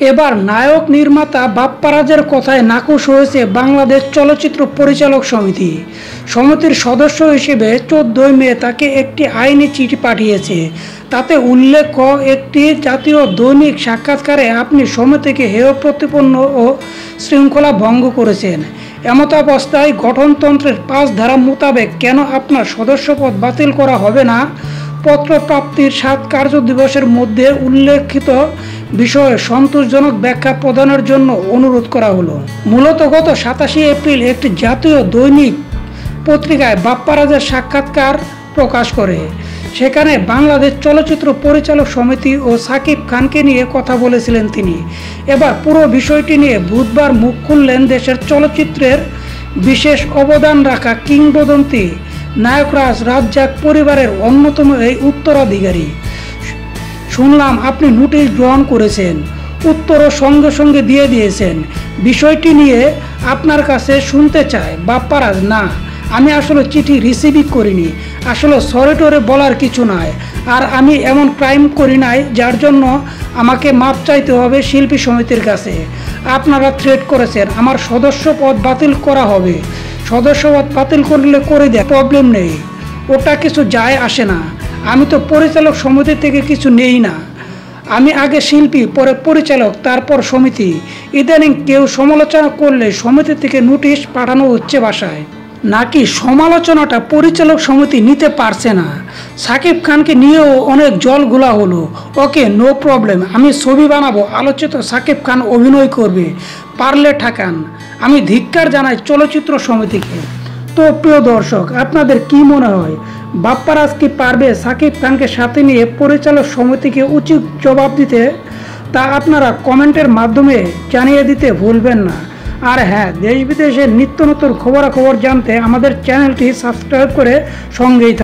এবার নায়ক নির্মাতা বাপ্পারাজের কথায় নাকুশ হয়েছে বাংলাদেশ চলচ্চিত্র পরিচালক সমিতি। সমিতির সদস্য হিসেবে চোদ্দই মে তাকে একটি আইনি চিঠি পাঠিয়েছে। তাতে উল্লেখ, একটি জাতীয় দৈনিক সাক্ষাৎকারে আপনি সমিতিকে হেয় প্রতিপন্ন ও শৃঙ্খলা ভঙ্গ করেছেন। এমতাবস্থায় গঠনতন্ত্রের পাঁচ ধারা মোতাবেক কেন আপনার সদস্যপদ বাতিল করা হবে না? পত্র প্রাপ্তির সাত কার্য দিবসের মধ্যে উল্লেখিত বিষয়ে সন্তোষজনক ব্যাখ্যা প্রদানের জন্য অনুরোধ করা হলো। মূলত গত সাতাশি এপ্রিল একটি জাতীয় দৈনিক পত্রিকায় বাপ্পা বাপ্পারাজের সাক্ষাৎকার প্রকাশ করে। সেখানে বাংলাদেশ চলচ্চিত্র পরিচালক সমিতি ও সাকিব খানকে নিয়ে কথা বলেছিলেন তিনি। এবার পুরো বিষয়টি নিয়ে বুধবার মুখ খুললেন দেশের চলচ্চিত্রের বিশেষ অবদান রাখা কিংবদন্তি নায়করাজ রাজ্জাক পরিবারের অন্যতম এই উত্তরাধিকারী। শুনলাম আপনি নোটিশ গ্রহণ করেছেন, উত্তরও সঙ্গে সঙ্গে দিয়ে দিয়েছেন। বিষয়টি নিয়ে আপনার কাছে শুনতে চায় বাপ্পারাজ, না, আমি আসলে চিঠি রিসিভই করিনি। আসলে সরে টরে বলার কিছু নাই, আর আমি এমন ক্রাইম করি নাই যার জন্য আমাকে মাপ চাইতে হবে শিল্পী সমিতির কাছে। আপনারা থ্রেট করেছেন, আমার সদস্য পদ বাতিল করা হবে। সদস্যপদ বাতিল করলে করে দেয় প্রবলেম নেই। ওটা কিছু যায় আসে না। আমি তো পরিচালক সমিতি থেকে কিছু নেই না। আমি আগে শিল্পী, পরে পরিচালক, তারপর সমিতি। ইদানিং কেউ সমালোচনা করলে সমিতি থেকে নোটিশ পাঠানো হচ্ছে বাসায়। নাকি সমালোচনাটা পরিচালক সমিতি নিতে পারছে না? সাকিব খানকে নিয়েও অনেক জলগুলা হলো। ওকে নো প্রবলেম আমি ছবি বানাবো, আলোচিত সাকিব খান অভিনয় করবে। পারলে ঠাকান। আমি ধিক্কার জানাই চলচ্চিত্র সমিতিকে। তো প্রিয় দর্শক, আপনাদের কি মনে হয়? বাপ্পারাজ কি পারবে সাকিব খানকে সাথে নিয়ে পরিচালক সমিতিকে উচিত জবাব দিতে? তা আপনারা কমেন্টের মাধ্যমে জানিয়ে দিতে ভুলবেন না। আর হ্যাঁ দেশ বিদেশের নিত্য নতুন খবরাখবর জানতে আমাদের চ্যানেলটি সাবস্ক্রাইব করে সঙ্গেই।